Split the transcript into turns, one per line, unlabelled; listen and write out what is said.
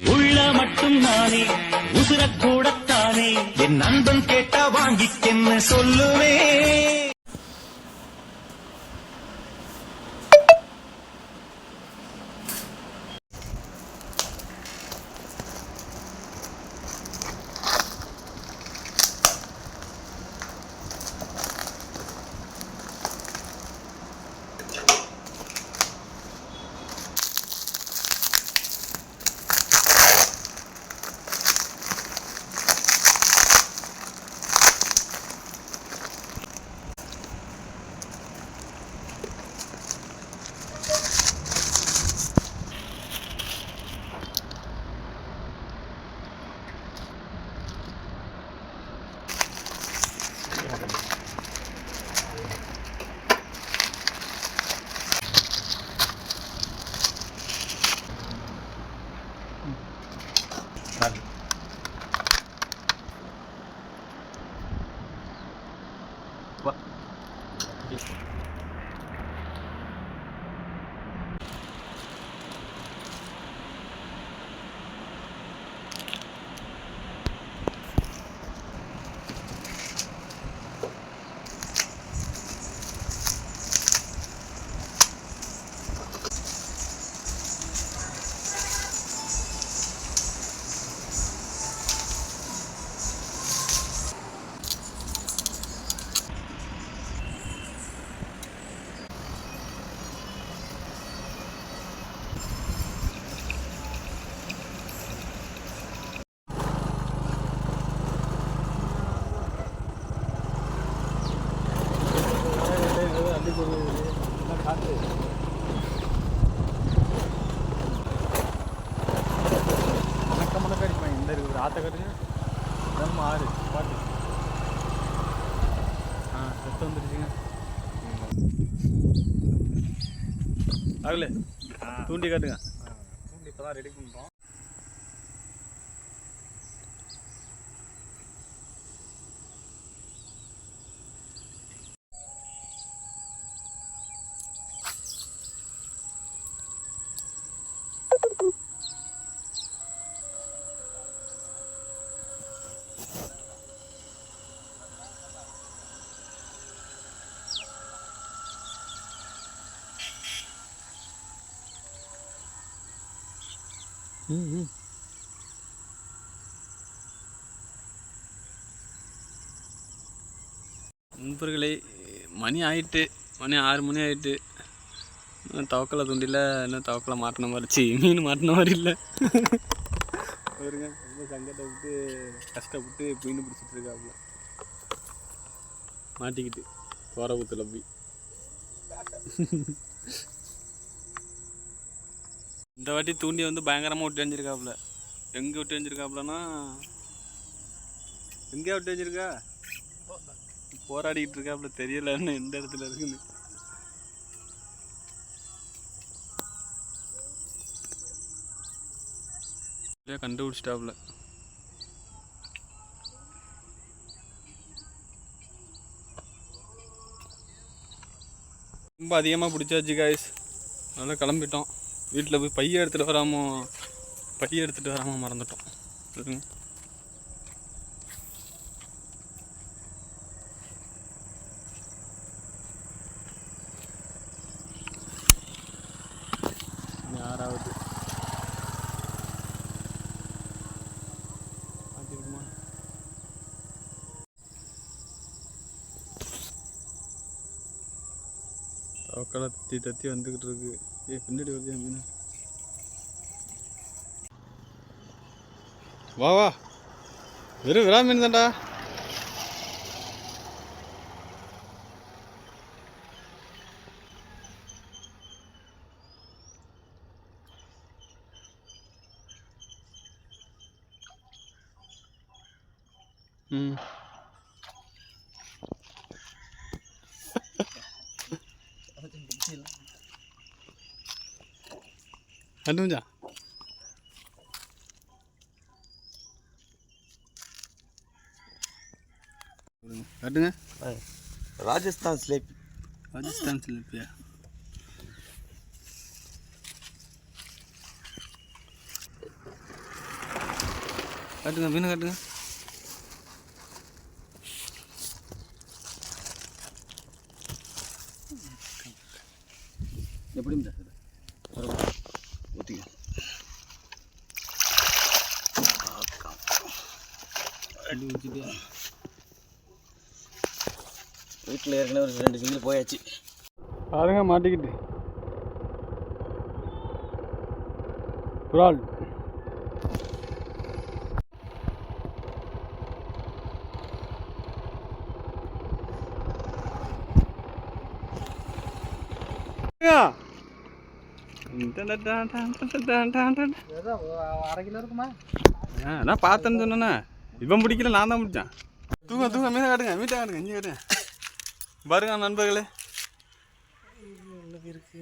உள்ள மட்டும் நானே உசுரக்கூடத்தானே
என் நண்பன் கேட்டா வாங்கிக்கென்னு சொல்லுவேன்.
கட்டுங்க நம்ம ஆறு பாட்டு. ஆ செத்து வந்துருச்சுங்க. ஆகல. தூண்டி காட்டுங்க. தூண்டி இப்போ தான் ரெடி பண்ணுறோம் நண்பர்களே மணி ஆயிட்டு மணி ஆறு மணி ஆயிட்டு. இன்னும் தவக்கலை தூண்டியில் இன்னும் தவக்கலை மாட்டின மாதிரி. சி மீன் மாட்டின மாதிரி இல்லை. பாருங்க ரொம்ப சங்கடப்பட்டு கஷ்டப்பட்டு மீன் பிடிச்சிட்டு இருக்காப்புல. மாட்டிக்கிட்டு கோரபுத்தில் போய். இந்த வாட்டி தூண்டி வந்து பயங்கரமாக விட்டு அஞ்சிருக்காப்புல எங்கே விட்டு அஞ்சிருக்காப்புலன்னா எங்கே விட்டு வஞ்சிருக்கா போராடிக்கிட்டு இருக்காப்புல தெரியல என்ன எந்த இடத்துல இருக்குன்னு. கண்டுபிடிச்சிட்டாப்புல. ரொம்ப அதிகமாக பிடிச்சாச்சு காய்ஸ் அதனால் கிளம்பிட்டோம். வீட்டில் போய் பைய எடுத்துகிட்டு வராமல் பைய எடுத்துகிட்டு வராமல் மறந்துட்டோம். சொல்லுங்க. யாராவது தவக்கலை தத்தி தத்தி வந்துக்கிட்டு இருக்கு. ஏ பின்னாடி வருது மீன். வா வா. வெறும் விரா மீன் தான்டா. ம். கண்டுஞ்சா கட்டுங்க
ராஜஸ்தான் ஸ்லேப்
ராஜஸ்தான் சிலிப்பியா காட்டுங்க மீன் காட்டுங்க
எப்படி வீட்டில் ஏற்கனவே ஒரு ரெண்டு சிங்கிள் போயாச்சு.
பாருங்க மாட்டிக்கிட்டு. குரால்.
அரை கிலோ இருக்குமா
நான் பார்த்தேன்னு சொன்னேண்ணே இவன் பிடிக்கல நான் தான் பிடிச்சேன். தூங்க தூங்க மீனை காட்டுங்க மீட்டை காட்டுங்க இங்கே காட்டுங்க. பாருங்க நண்பர்களே.
இருக்கு